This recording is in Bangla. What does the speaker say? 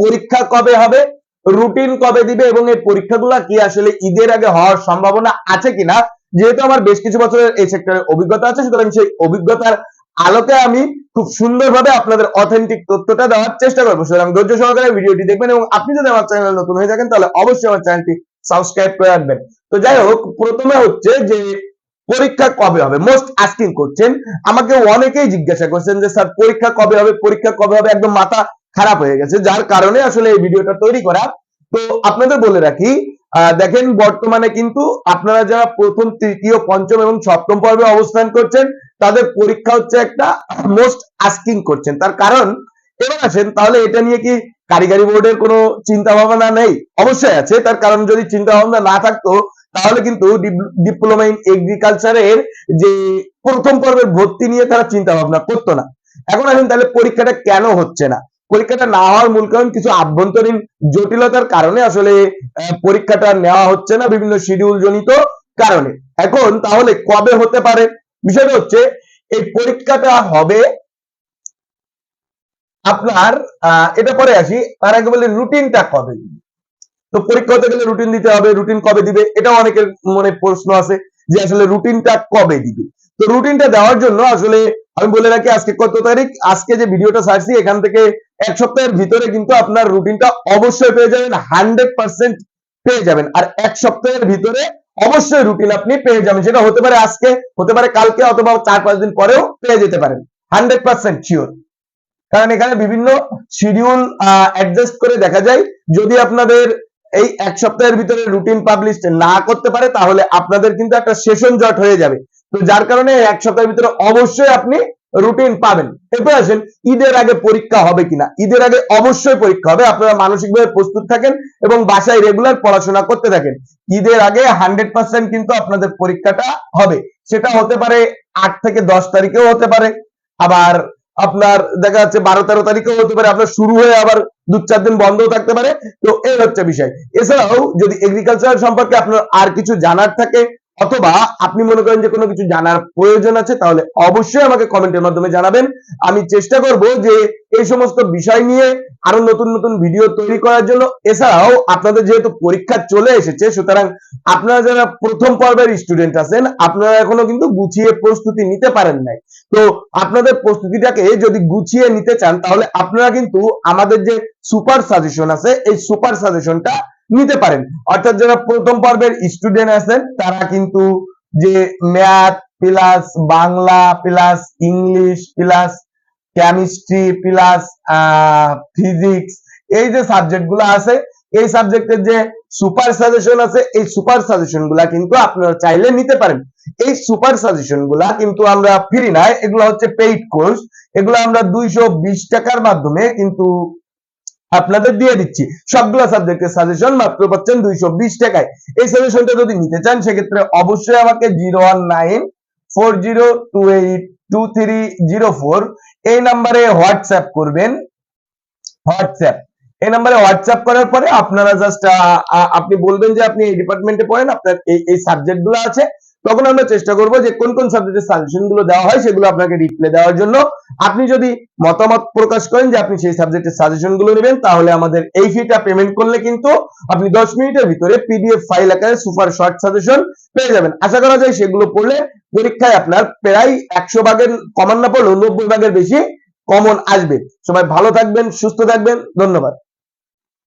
পরীক্ষা কবে হবে রুটিন কবে দিবে এবং এই পরীক্ষাগুলো কি আসলে ঈদের আগে হওয়ার সম্ভাবনা আছে কিনা? যেহেতু আমার বেশ কিছু বছরের এই সেক্টরের অভিজ্ঞতা আছে, সুতরাং সেই অভিজ্ঞতার আলোকে আমি খুব সুন্দরভাবে আপনাদের অথেন্টিক তথ্যটা দেওয়ার চেষ্টা করব। সুতরাং ধৈর্য সহকারে ভিডিওটি দেখবেন এবং আপনি যদি আমার চ্যানেল নতুন হয়ে থাকেন, তাহলে অবশ্যই আমার চ্যানেলটি সাবস্ক্রাইব করে রাখবেন। তো যাই হোক, প্রথমে হচ্ছে যে পরীক্ষা কবে হবে? মোস্ট আস্কিং করছেন আমাকে অনেকেই জিজ্ঞাসা করছেন যে, স্যার, পরীক্ষা কবে হবে? পরীক্ষা কবে হবে? একদম মাথা খারাপ হয়ে গেছে, যার কারণে আসলে এই ভিডিওটা তৈরি করা। তো আপনাদের বলে রাখি দেখেন বর্তমানে কিন্তু আপনারা যারা প্রথম, তৃতীয়, পঞ্চম এবং সপ্তম পর্বে অবস্থান করছেন, তাদের পরীক্ষা হচ্ছে একটা মোস্ট আস্কিং করছেন তার কারণ, এবার আসেন, তাহলে এটা নিয়ে কি কারিগরি বোর্ডের কোনো চিন্তা ভাবনা নেই? অবশ্যই আছে, তার কারণ যদি চিন্তা ভাবনা না থাকতো তাহলে কিন্তু ডিপ্লোমা ইন এগ্রিকালচারের যে প্রথম পর্বের ভর্তি নিয়ে তারা চিন্তা ভাবনা করতো না। এখন আসেন তাহলে পরীক্ষাটা কেন হচ্ছে না? পরীক্ষাটা না হওয়ার মূল কারণ কিছু আভ্যন্তরীণ জটিলতার কারণে আসলে পরীক্ষাটা নেওয়া হচ্ছে না বিভিন্ন শিডিউল জনিত কারণে। এখন তাহলে কবে হতে পারে? বিষয়টা হচ্ছে, এই পরীক্ষাটা হবে আপনার এটা পরে আসি, তার আগে বলি রুটিনটা কবে? তো পরীক্ষা হতে গেলে রুটিন দিতে হবে রুটিন কবে দিবে? এটা অনেকের মনে প্রশ্ন আছে যে আসলে রুটিনটা কবে দিবে? তো রুটিনটা দেওয়ার জন্য আসলে আমি বলে রাখি আজকে কত তারিখ? আজকে যে ভিডিওটা ছাড়ছি এখান থেকে এক সপ্তাহের ভিতরে কিন্তু আপনার রুটিনটা অবশ্যই পেয়ে যাবেন হান্ড্রেড পার্সেন্ট পেয়ে যাবেন। আর এক সপ্তাহের ভিতরে অবশ্যই রুটিন আপনি পেয়ে যাবেন সেটা হতে পারে আজকে, হতে পারে কালকে অথবা চার পাঁচ দিন পরেও পেয়ে যেতে পারেন। হান্ড্রেড পার্সেন্ট শিওর কারণ এখানে বিভিন্ন শিডিউল অ্যাডজাস্ট করে দেখা যায়। যদি আপনাদের এই এক সপ্তাহের ভিতরে রুটিন পাবলিশ না করতে পারে, তাহলে আপনাদের কিন্তু একটা সেশন জট হয়ে যাবে। তো যার কারণে এক সপ্তাহের ভিতরে অবশ্যই আপনি রুটিন পাবেন। এরপর আসেন, ঈদের আগে পরীক্ষা হবে কিনা? ঈদের আগে অবশ্যই পরীক্ষা হবে, আপনারা মানসিকভাবে প্রস্তুত থাকেন এবং বাসায় রেগুলার পড়াশোনা করতে থাকেন। ঈদের আগে হান্ড্রেড পার্সেন্ট কিন্তু আপনাদের পরীক্ষাটা হবে। সেটা হতে পারে আট থেকে দশ তারিখেও হতে পারে। আবার আপনার দেখা যাচ্ছে বারো তেরো তারিখেও হতে পারে, আপনার শুরু হয়ে আবার দু চার দিন বন্ধও থাকতে পারে। তো এই হচ্ছে বিষয়। এছাড়াও যদি এগ্রিকালচার সম্পর্কে আপনার আর কিছু জানার থাকে অথবা আপনি মনে করেন যে কোনো কিছু জানার প্রয়োজন আছে, তাহলে অবশ্যই আমাকে কমেন্টের মাধ্যমে জানাবেন। আমি চেষ্টা করব যে এই সমস্ত বিষয় নিয়ে আরও নতুন নতুন ভিডিও তৈরি করার জন্য। এছাড়াও আপনাদের যেহেতু পরীক্ষা চলে এসেছে, সুতরাং আপনারা যারা প্রথম পর্বের স্টুডেন্ট আছেন, আপনারা এখনও কিন্তু গুছিয়ে প্রস্তুতি নিতে পারেন নাই। তো আপনাদের প্রস্তুতিটাকে যদি গুছিয়ে নিতে চান, তাহলে আপনারা কিন্তু আমাদের যে সুপার সাজেশন আছে, এই সুপার সাজেশনটা নিতে পারেন। অর্থাৎ যারা প্রথম পর্বের স্টুডেন্ট আছেন, তারা কিন্তু যে math plus Bangla plus English plus chemistry plus physics এই যে সাবজেক্টগুলো আছে, এই সাবজেক্টের যে সুপার সাজেশন আছে, এই সুপার সাজেশনগুলা কিন্তু আপনারা চাইলে নিতে পারেন। এই সুপার সাজেশনগুলা কিন্তু আমরা ফ্রি নাই, এগুলো হচ্ছে পেইড কোর্স এগুলো আমরা দুইশো বিশ টাকার মাধ্যমে কিন্তু আপনাদের দিয়ে দিচ্ছি। সবগুলো সাবজেক্টের সাজেশন মাত্র পাচ্ছেন দুইশো বিশ টাকায়। এই সাজেশনটা যদি নিতে চান, সেক্ষেত্রে অবশ্যই আমাকে zero one nine four zero two eight two three zero four এই নাম্বারে হোয়াটসঅ্যাপ করবেন। হোয়াটসঅ্যাপ। এই নাম্বারে হোয়াটসঅ্যাপ করার পরে আপনারা জাস্ট আপনি বলবেন যে আপনি এই ডিপার্টমেন্টে পড়েন, আপনার এই এই সাবজেক্টগুলো আছে। তখন আমরা চেষ্টা করব যে কোন কোন সাবজেক্টের সাজেশনগুলো দেওয়া হয় সেগুলো আপনাকে রিপ্লাই দেওয়ার জন্য। আপনি যদি মতামত প্রকাশ করেন যে আপনি সেই সাবজেক্টের সাজেশনগুলো নেবেন, তাহলে আমাদের এই ফিটা পেমেন্ট করলে কিন্তু আপনি দশ মিনিটের ভিতরে পিডিএফ ফাইল আকারে সুপার শর্ট সাজেশন পেয়ে যাবেন। আশা করা যায় সেগুলো পড়লে পরীক্ষায় আপনার প্রায় একশো ভাগের কমান না পড়লেও নব্বই ভাগের বেশি কমন আসবে। সবাই ভালো থাকবেন, সুস্থ থাকবেন, ধন্যবাদ।